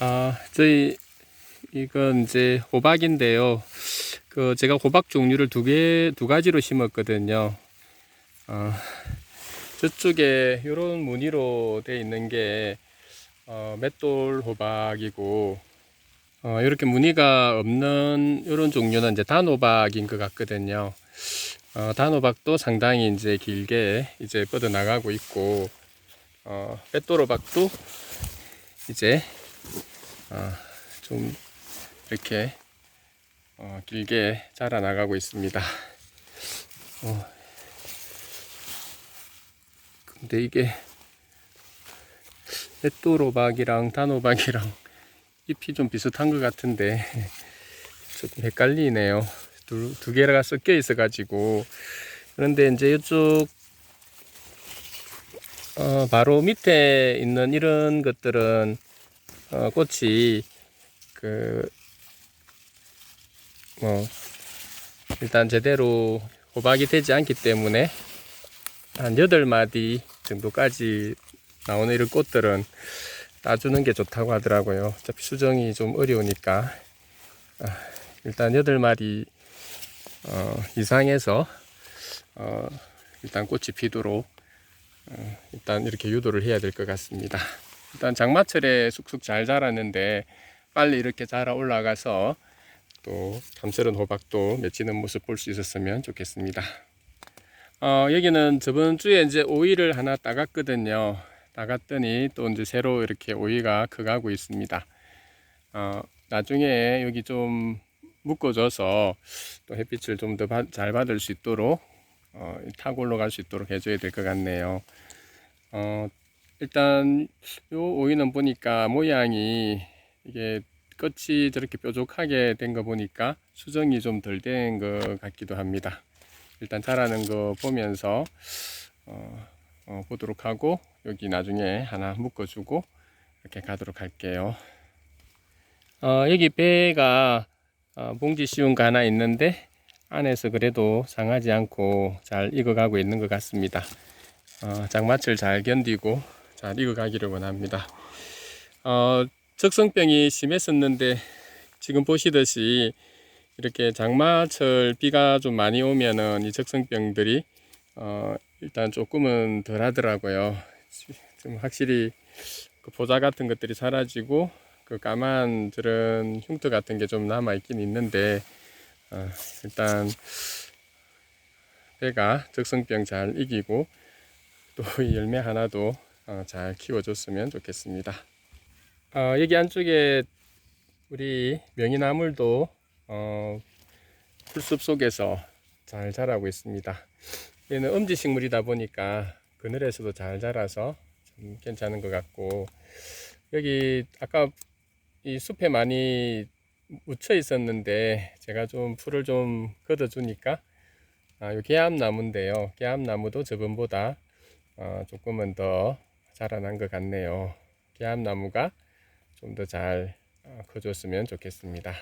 아, 저희 이건 이제 호박인데요. 그 제가 호박 종류를 두 개, 두 가지로 심었거든요. 어, 저쪽에 이런 무늬로 돼 있는 게 어, 맷돌 호박이고 어, 이렇게 무늬가 없는 이런 종류는 이제 단호박인 것 같거든요. 어, 단호박도 상당히 이제 길게 이제 뻗어 나가고 있고 어, 맷돌 호박도 이제 어, 좀 이렇게 어, 길게 자라나가고 있습니다. 어, 근데 이게 맷도로박이랑 단호박이랑 잎이 좀 비슷한 것 같은데 조금 헷갈리네요. 두, 두 개가 섞여 있어가지고 그런데 이제 이쪽 어, 바로 밑에 있는 이런 것들은 어, 꽃이 그 뭐 일단 제대로 호박이 되지 않기 때문에 한 8마디 정도까지 나오는 이런 꽃들은 따주는 게 좋다고 하더라고요. 어차피 수정이 좀 어려우니까 아, 일단 8마디 어, 이상에서 어, 일단 꽃이 피도록 어, 일단 이렇게 유도를 해야 될 것 같습니다. 일단 장마철에 쑥쑥 잘 자랐는데 빨리 이렇게 자라 올라가서 또 탐스런 호박도 맺히는 모습 볼 수 있었으면 좋겠습니다. 어, 여기는 저번 주에 이제 오이를 하나 따갔거든요. 따갔더니 또 이제 새로 이렇게 오이가 커가고 있습니다. 어, 나중에 여기 좀 묶어줘서 또 햇빛을 좀 더 잘 받을 수 있도록 어, 타고 올라갈 수 있도록 해줘야 될 것 같네요. 어, 일단 요 오이는 보니까 모양이 이게 끝이 저렇게 뾰족하게 된 거 보니까 수정이 좀 덜 된 것 같기도 합니다. 일단 자라는 거 보면서 어, 어, 보도록 하고 여기 나중에 하나 묶어주고 이렇게 가도록 할게요. 어, 여기 배가 어, 봉지 씌운 거 하나 있는데 안에서 그래도 상하지 않고 잘 익어가고 있는 것 같습니다. 어, 장마철 잘 견디고 잘 익어가기를 원합니다. 어, 적성병이 심했었는데 지금 보시듯이 이렇게 장마철 비가 좀 많이 오면은 이 적성병들이 어, 일단 조금은 덜 하더라고요. 좀 확실히 그 보자 같은 것들이 사라지고 그 까만 저런 흉터 같은 게 좀 남아 있긴 있는데 어, 일단 배가 적성병 잘 이기고 또 이 열매 하나도 어, 잘 키워줬으면 좋겠습니다. 어, 여기 안쪽에 우리 명이나물도 어, 풀숲 속에서 잘 자라고 있습니다. 얘는 음지식물이다 보니까 그늘에서도 잘 자라서 좀 괜찮은 것 같고 여기 아까 이 숲에 많이 묻혀 있었는데 제가 좀 풀을 좀 걷어 주니까 아, 요 개암나무인데요. 개암나무도 저번보다 어, 조금은 더 자라난 것 같네요. 개암나무가 좀 더잘 어, 커줬으면 좋겠습니다.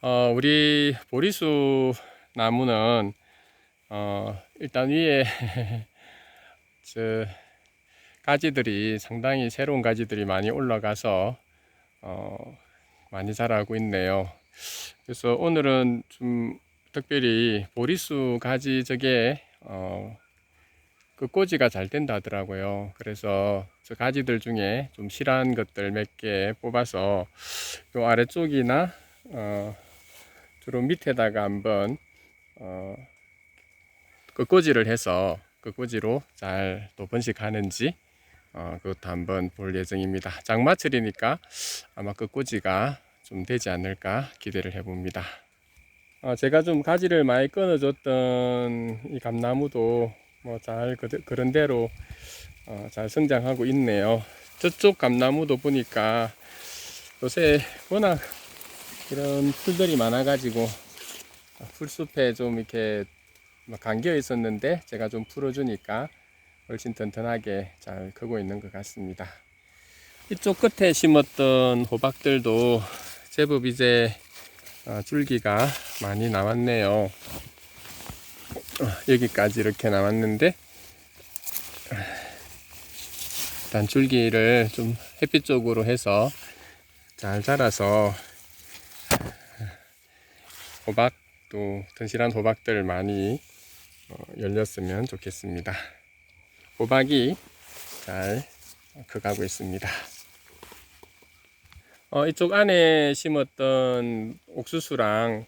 어, 우리 보리수 나무는 어, 일단 위에 저 가지들이 상당히 새로운 가지들이 많이 올라가서 어, 많이 자라고 있네요. 그래서 오늘은 좀 특별히 보리수 가지 저게 어, 그 꼬지가 잘 된다 하더라고요. 그래서 저 가지들 중에 좀 실한 것들 몇 개 뽑아서 요 아래쪽이나 어, 주로 밑에다가 한번 어, 끝꽂이를 해서 끝꽂이로 잘 또 번식하는지 어, 그것도 한번 볼 예정입니다. 장마철이니까 아마 끝꽂이가 좀 되지 않을까 기대를 해봅니다. 어, 제가 좀 가지를 많이 끊어줬던 이 감나무도 뭐 잘 그런 대로 어, 잘 성장하고 있네요. 저쪽 감나무도 보니까 요새 워낙 이런 풀들이 많아가지고 풀숲에 좀 이렇게 감겨 있었는데 제가 좀 풀어주니까 훨씬 튼튼하게 잘 크고 있는 것 같습니다. 이쪽 끝에 심었던 호박들도 제법 이제 어, 줄기가 많이 나왔네요. 어, 여기까지 이렇게 나왔는데 일단 줄기를 좀 햇빛 쪽으로 해서 잘 자라서 호박 또 튼실한 호박들 많이 어, 열렸으면 좋겠습니다. 호박이 잘 커가고 있습니다. 어, 이쪽 안에 심었던 옥수수랑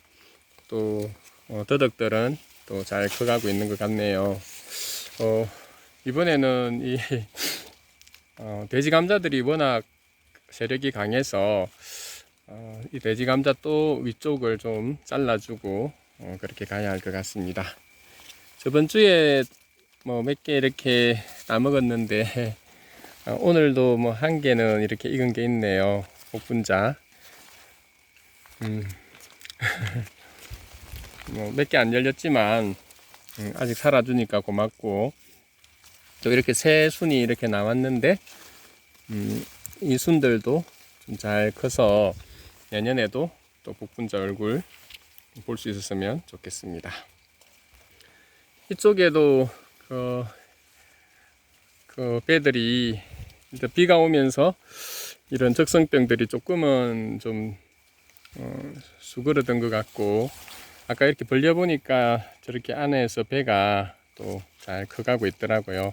또 어, 더덕들은 또 잘 커가고 있는 것 같네요. 어, 이번에는 이 어, 돼지 감자들이 워낙 세력이 강해서 어, 이 돼지 감자 또 위쪽을 좀 잘라주고 어, 그렇게 가야 할 것 같습니다. 저번 주에 뭐 몇 개 이렇게 따먹었는데 어, 오늘도 뭐 한 개는 이렇게 익은 게 있네요. 복분자. 음. 뭐몇개 안 열렸지만 음, 아직 살아주니까 고맙고 또 이렇게 새 순이 이렇게 나왔는데 음, 이 순들도 좀 잘 커서 내년에도 또 복분자 얼굴 볼 수 있었으면 좋겠습니다. 이쪽에도 그, 그 배들이 일단 비가 오면서 이런 적성병들이 조금은 좀 어, 수그러든 것 같고 아까 이렇게 벌려보니까 저렇게 안에서 배가 또 잘 커가고 있더라고요.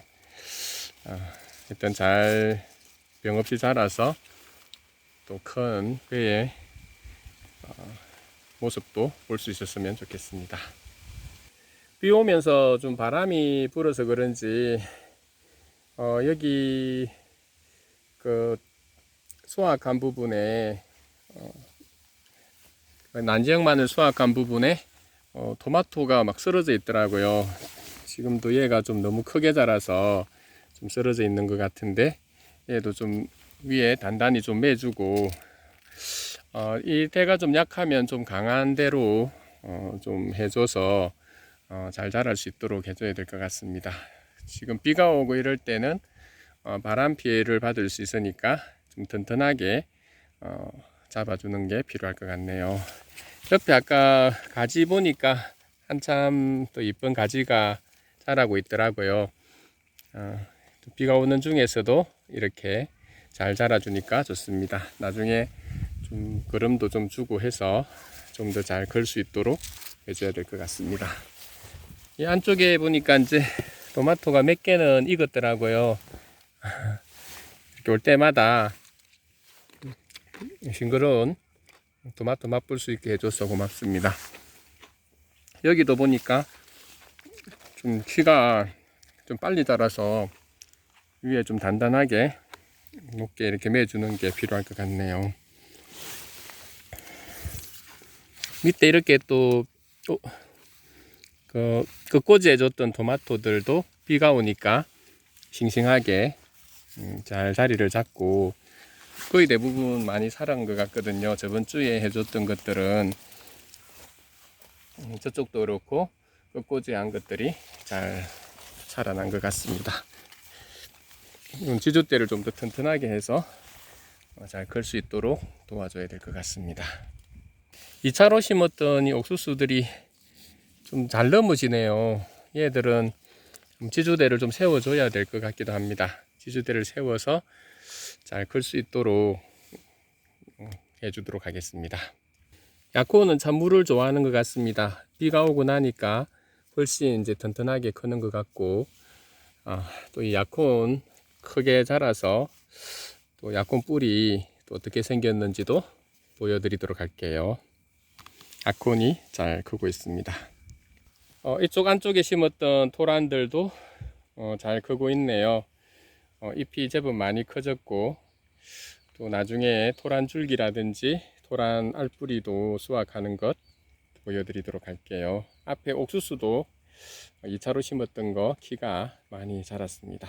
아, 일단 잘 병 없이 자라서 또 큰 배의 어, 모습도 볼 수 있었으면 좋겠습니다. 비 오면서 좀 바람이 불어서 그런지 어, 여기 그 수확한 부분에 어, 난지역 마늘 수확한 부분에 어, 토마토가 막 쓰러져 있더라고요. 지금도 얘가 좀 너무 크게 자라서 좀 쓰러져 있는 것 같은데 얘도 좀 위에 단단히 좀 매주고 어, 이 대가 좀 약하면 좀 강한 대로 어, 좀 해줘서 어, 잘 자랄 수 있도록 해줘야 될 것 같습니다. 지금 비가 오고 이럴 때는 어, 바람 피해를 받을 수 있으니까 좀 튼튼하게 어, 잡아주는 게 필요할 것 같네요. 옆에 아까 가지 보니까 한참 또 이쁜 가지가 자라고 있더라고요. 어, 비가 오는 중에서도 이렇게 잘 자라주니까 좋습니다. 나중에 좀 그름도 좀 주고 해서 좀 더잘클수 있도록 해줘야 될 것 같습니다. 이 안쪽에 보니까 이제 토마토가 몇 개는 익었더라고요. 이렇게 올 때마다 싱그러운 토마토 맛볼 수 있게 해줘서 고맙습니다. 여기도 보니까 좀 키가 좀 빨리 자라서 위에 좀 단단하게 높게 이렇게 매주는 게 필요할 것 같네요. 밑에 이렇게 또, 또 그, 끝꽂이 해 줬던 토마토들도 비가 오니까 싱싱하게 음, 잘 자리를 잡고 거의 대부분 많이 살아간 것 같거든요. 저번 주에 해줬던 것들은 음, 저쪽도 그렇고 끝꽂이 한 것들이 잘 살아난 것 같습니다. 음, 지주대를 좀 더 튼튼하게 해서 어, 잘클 수 있도록 도와줘야 될 것 같습니다. 2차로 심었던 이 옥수수들이 좀 잘 넘어지네요. 얘들은 좀 지주대를 좀 세워줘야 될 것 같기도 합니다. 지주대를 세워서 잘 클 수 있도록 어, 해주도록 하겠습니다. 야코는 참 물을 좋아하는 것 같습니다. 비가 오고 나니까 훨씬 이제 튼튼하게 크는 것 같고 아, 또 이 야콘 크게 자라서 또 야콘 뿌리 또 어떻게 생겼는지도 보여드리도록 할게요. 아콘이 잘 크고 있습니다. 어, 이쪽 안쪽에 심었던 토란들도 어, 잘 크고 있네요. 어, 잎이 제법 많이 커졌고 또 나중에 토란 줄기라든지 토란 알뿌리도 수확하는 것 보여드리도록 할게요. 앞에 옥수수도 2차로 심었던 거 키가 많이 자랐습니다.